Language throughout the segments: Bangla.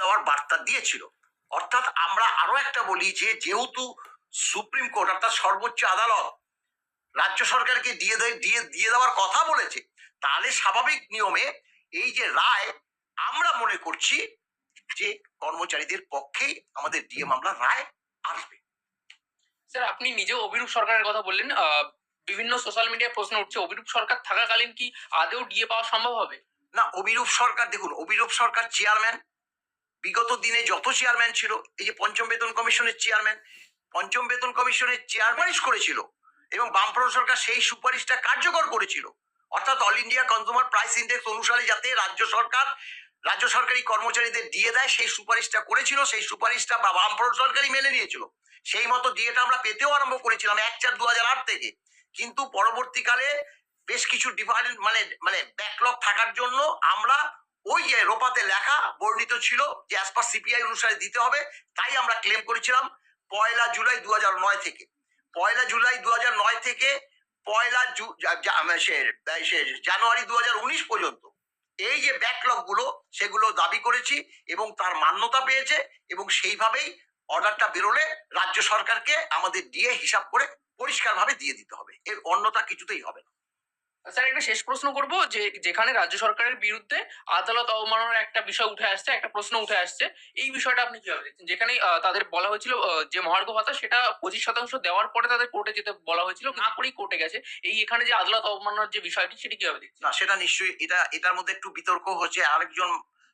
দেওয়ার বার্তা দিয়েছিল। অর্থাৎ আমরা আরও একটা বলি যে যেহেতু সুপ্রিম কোর্ট অর্থাৎ সর্বোচ্চ আদালত রাজ্য সরকারকে দিয়ে দেয় দিয়ে দিয়ে দেওয়ার কথা বলেছে তাহলে স্বাভাবিক নিয়মে এই যে রায় আমরা মনে করছি যে কর্মচারীদের পক্ষেই আমাদের ডিএ মামলার রায় আসবে। স্যার আপনি নিজেও অভিরূপ সরকারের কথা বললেন আহ, বিভিন্ন সোশ্যাল মিডিয়ায় প্রশ্ন উঠছে অভিরূপ সরকার থাকাকালীন কি আদেও ডিএ পাওয়া সম্ভব হবে? না অভিরূপ সরকার দেখুন অবিরূপ সরকার চেয়ারম্যান বিগত দিনে যত চেয়ারম্যান ছিল, এই যে পঞ্চম বেতন কমিশনের চেয়ারম্যান পঞ্চম বেতন কমিশনের চেয়ারম্যান করেছিল এবং বামফ্রন্ট সরকার সেই সুপারিশটা কার্যকর করেছিল। অর্থাৎ all India consumer price index অনুসারে যাতে রাজ্য সরকার, রাজ্য সরকারি কর্মচারীদের দিয়ে দেয়, সেই সুপারিশটা করেছিল, সেই সুপারিশটা বা বামফ্রন্ট সরকারই মেনে নিয়েছিল। সেই মতো ডিএটা আমরা পেতেও আরম্ভ করেছিলাম এক চার দু হাজার আট থেকে। কিন্তু পরবর্তীকালে বেশ কিছু ডিফারেন্ট মানে মানে ব্যাকলগ থাকার জন্য আমরা ওই রোপাতে লেখা বর্ণিত ছিল যে অ্যাজ পার সিপিআই অনুসারে দিতে হবে, তাই আমরা ক্লেম করেছিলাম পয়লা জুলাই দু থেকে। পয়লা জুলাই দু থেকে পয়লা মানে জানুয়ারি দু পর্যন্ত এই যে ব্যাকলগগুলো, সেগুলো দাবি করেছি এবং তার মান্যতা পেয়েছে এবং সেইভাবেই অর্ডারটা বেরোলে রাজ্য সরকারকে আমাদের দিয়ে হিসাব করে পরিষ্কারভাবে দিয়ে দিতে হবে। এর অন্যতা কিছুতেই হবে না। স্যার, একটা শেষ প্রশ্ন করব যে যেখানে রাজ্য সরকারের বিরুদ্ধে আদালত অবমাননার একটা বিষয় উঠে আসছে, একটা প্রশ্ন উঠে আসছে, এই বিষয়টা আপনি কীভাবে দেখছেন? যেখানে তাদের বলা হয়েছিল যে মহার্ঘ ভাতা, সেটা পঁচিশ শতাংশ দেওয়ার পরে তাদের কোর্টে যেতে বলা হয়েছিল, না করেই কোর্টে গেছে। এই এখানে যে আদালত অবমাননার যে বিষয়টি, সেটি কীভাবে দেখছেন? না, সেটা নিশ্চয়ই এটা, এটার মধ্যে একটু বিতর্ক হচ্ছে। আরেকজন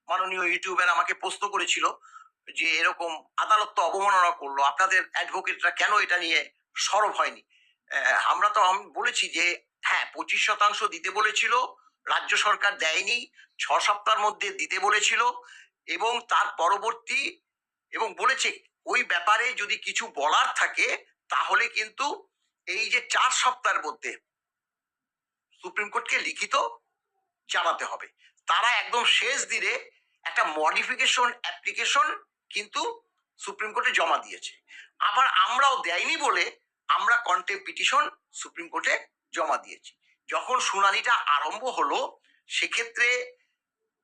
মাননীয় ইউটিউবার আমাকে প্রশ্ন করেছিল যে এরকম আদালত তো অবমাননা করল। আপনাদের অ্যাডভোকেটরা কেন এটা নিয়ে সরব হয়নি? আমরা তো, আমি বলেছি যে হ্যাঁ পঁচিশ শতাংশ দিতে বলেছিল, রাজ্য সরকার দেয়নি, ছ সপ্তাহের মধ্যে দিতে বলেছিল এবং তার পরবর্তী এবং বলেছে, ওই ব্যাপারে যদি কিছু বলার থাকে তাহলে কিন্তু এই যে চার সপ্তাহের মধ্যে সুপ্রিম কোর্টকে লিখিত জানাতে হবে। তারা একদম শেষ দিনে একটা মডিফিকেশন অ্যাপ্লিকেশন কিন্তু সুপ্রিম কোর্টে জমা দিয়েছে। আবার আমরাও দেয়নি বলে আমরা কন্টেম পিটিশন সুপ্রিম কোর্টে জমা দিয়েছি। যখন শুনানিটা আরম্ভ হলো, সেক্ষেত্রে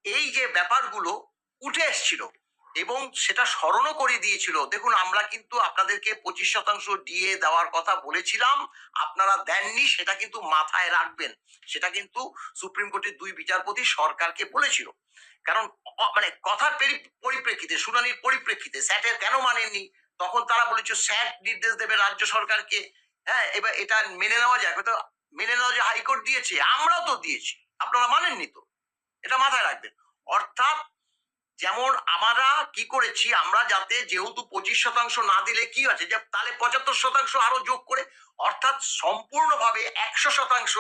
এই যে ব্যাপারগুলো উঠে এসছিল এবং সেটা স্মরণও করে দিয়েছিল, দেখুন আমরা কিন্তু আপনাদেরকে পঁচিশ শতাংশ দিয়ে দেওয়ার কথা বলেছিলাম, আপনারা দেননি, সেটা কিন্তু মাথায় রাখবেন। সেটা কিন্তু সুপ্রিম কোর্টের দুই বিচারপতি সরকারকে বলেছিল। কারণ মানে কথার পরিপ্রেক্ষিতে, শুনানির পরিপ্রেক্ষিতে, স্যাটের কেন মানেননি? তখন তারা বলেছে স্যাট নির্দেশ দেবে রাজ্য সরকারকে। হ্যাঁ এবার এটা মেনে নেওয়া যায় হয়তো মেনে নেওয়া যে হাইকোর্ট দিয়েছে, আমরাও তো দিয়েছি। আপনারা মানেননি তো? এটা মাথায় রাখবেন। অর্থাৎ যেমন আমরা কি করেছি, আমরা যাতে যেহেতু পঁচিশ শতাংশ না দিলে কি আছে, যে তাহলে পঁচাত্তর শতাংশ আরও যোগ করে, অর্থাৎ সম্পূর্ণভাবে একশো শতাংশ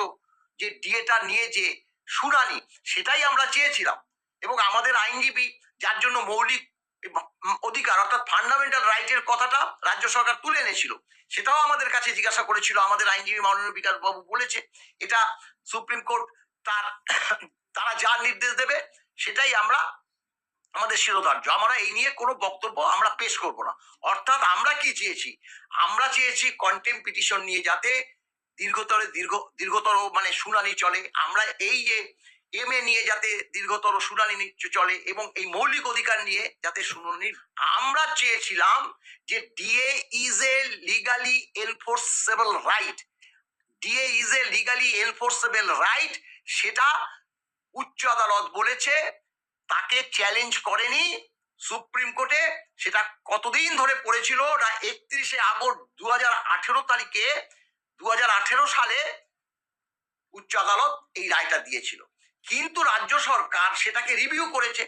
যে ডিএটা নিয়ে যে শুনানি, সেটাই আমরা চেয়েছিলাম। এবং আমাদের আইনজীবী, যার জন্য মৌলিক অধিকার, অর্থাৎ ফান্ডামেন্টাল রাইটের কথাটা রাজ্য সরকার তুলে এনেছিল। সেটাও আমাদের কাছে জিজ্ঞাসা করেছিল, আমাদের আইনজীবী মাননীয় বিকাশ বাবু বলেছে, এটা সুপ্রিম কোর্ট তার, তারা যা নির্দেশ দেবে, সেটাই আমরা, আমাদের শিরোধার্য। আমরা এই নিয়ে কোনো বক্তব্য আমরা পেশ করব না। অর্থাৎ আমরা কি চেয়েছি? আমরা চেয়েছি কন্টেম পিটিশন নিয়ে যাতে দীর্ঘতর দীর্ঘ, দীর্ঘতর মানে শুনানি চলে। আমরা এই যে এম এ নিয়ে যাতে দীর্ঘতর শুনানি চলে এবং এই মৌলিক অধিকার নিয়ে যাতে শুনানি আমরা চেয়েছিলাম যে DA is a legally enforceable right DA is a legally enforceable right সেটা উচ্চ আদালত বলেছে, তাকে চ্যালেঞ্জ করেনি সুপ্রিম কোর্টে, সেটা কতদিন ধরে পড়েছিল, না একত্রিশে আগস্ট দু হাজার আঠেরো তারিখে দু হাজার আঠেরো সালে উচ্চ আদালত এই রায়টা দিয়েছিল। কিন্তু রাজ্য সরকার সেটাকে রিভিউ করেছে।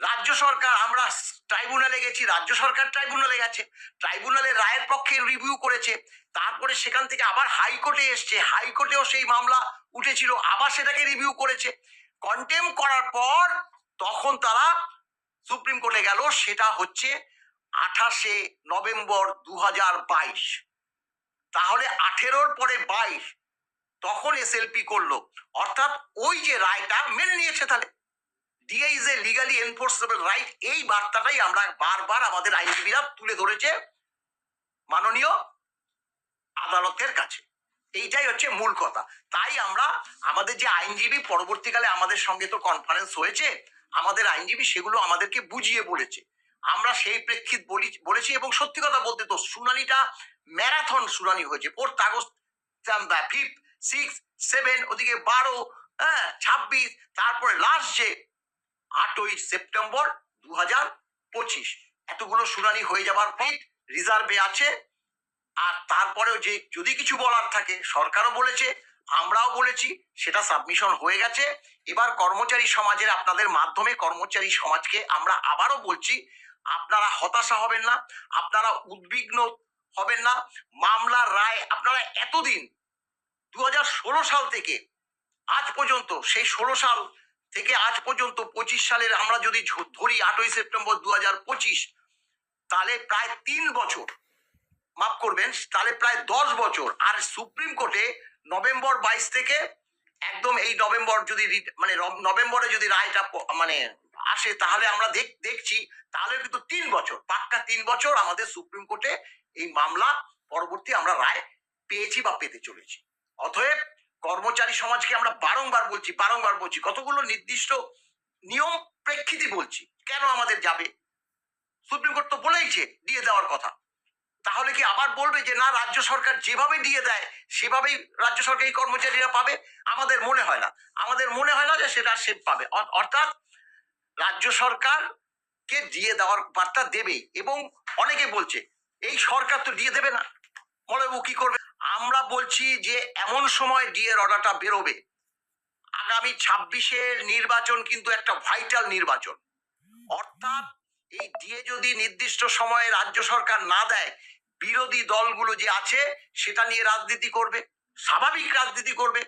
রাজ্য সরকার, আমরা ট্রাইব্যুনালে গেছি, রাজ্য সরকার ট্রাইব্যুনালে গেছে। ট্রাইব্যুনালের রায়ের পক্ষে রিভিউ করেছে। তারপরে সেখান থেকে আবার হাইকোর্টে এসছে। হাইকোর্টেও সেই মামলা উঠেছিল, আবার সেটাকে রিভিউ করেছে। কন্টেম করার পর তখন তারা সুপ্রিম কোর্টে গেল, সেটা হচ্ছে আঠাশে নভেম্বর দু হাজার বাইশ। তাহলে আঠেরোর পরে বাইশ তখন এসএলপি করল। অর্থাৎ ওই যে রায়টা মেনে নিয়েছে তাহলে। DA is legally enforceable right এই বার্তাটাই আমরা বারবার আমাদের আইনজীবীরা তুলে ধরেছে মাননীয় আদালতের কাছে। এইটাই হচ্ছে মূল কথা। তাই আমরা আমাদের যে আইনজীবী, পরবর্তীকালে আমাদের সঙ্গে তো কনফারেন্স হয়েছে, আমাদের আইনজীবী সেগুলো আমাদেরকে বুঝিয়ে বলেছে। আমরা সেই প্রেক্ষিত বলি, বলেছি এবং সত্যি কথা বলতে তো শুনানিটা ম্যারাথন শুনানি হয়েছে। Fourth August fifth six seven ওদিকে বারো হ্যাঁ ছাব্বিশ, তারপরে লাস্ট যে আটই সেপ্টেম্বর দু হাজার পঁচিশ। এতগুলো শুনানি হয়ে যাবার পর রিজার্ভে আছে। আর তারপরেও যে যদি কিছু বলার থাকে, সরকারও বলেছে, আমরাও বলেছি, সেটা সাবমিশন হয়ে গেছে। এবার কর্মচারী সমাজের আপনাদের মাধ্যমে কর্মচারী সমাজকে আমরা আবারও বলছি, আপনারা হতাশা হবেন না, আপনারা উদ্বিগ্ন হবেন না। মামলার রায় আপনারা এতদিন দু হাজার ষোলো সাল থেকে আজ পর্যন্ত, সেই ষোলো সাল থেকে আজ পর্যন্ত পঁচিশ সালের আমরা যদি ধরি আটই সেপ্টেম্বর দু তাহলে প্রায় তিন বছর, মাফ করবেন, তাহলে প্রায় দশ বছর, আর সুপ্রিম কোর্টে নভেম্বর বাইশ থেকে একদম এই নভেম্বর যদি মানে নভেম্বরে যদি রায়টা মানে আসে, তাহলে আমরা দেখ, দেখছি, তাহলে কিন্তু তিন বছর, পাক্কা তিন বছর আমাদের সুপ্রিম কোর্টে এই মামলা পরবর্তী আমরা রায় পেয়েছি বা পেতে চলেছি। অতএব কর্মচারী সমাজকে আমরা বারংবার বলছি বারংবার বলছি, কতগুলো নির্দিষ্ট নিয়ম প্রেক্ষিতে বলছি, কেন আমাদের যাবে? সুপ্রিম কোর্ট তো বলেইছে, দিয়ে দেওয়ার কথা। তাহলে কি আবার বলবে যে না, রাজ্য সরকার যেভাবে দিয়ে দেয়, সেভাবেই রাজ্য সরকারি কর্মচারীরা পাবে? আমাদের মনে হয় না। আমাদের মনে হয় না যে সেটা সে পাবে। অর্থাৎ রাজ্য সরকার কে দিয়ে দেওয়ার বার্তা দেবেই। এবং অনেকে বলছে, এই সরকার তো দিয়ে দেবে না। মলয়বাবু কি করবে আমরা বলছি যে এমন সময় ডিএর অর্ডারটা বেরোবে। আগামী ছাব্বিশের নির্বাচন কিন্তু একটা ভাইটাল নির্বাচন। অর্থাৎ এই ডিএ যদি নির্দিষ্ট সময়ে রাজ্য সরকার না দেয়, বিরোধী দলগুলো যে আছে, সেটা নিয়ে রাজনীতি করবে, স্বাভাবিক রাজনীতি করবে।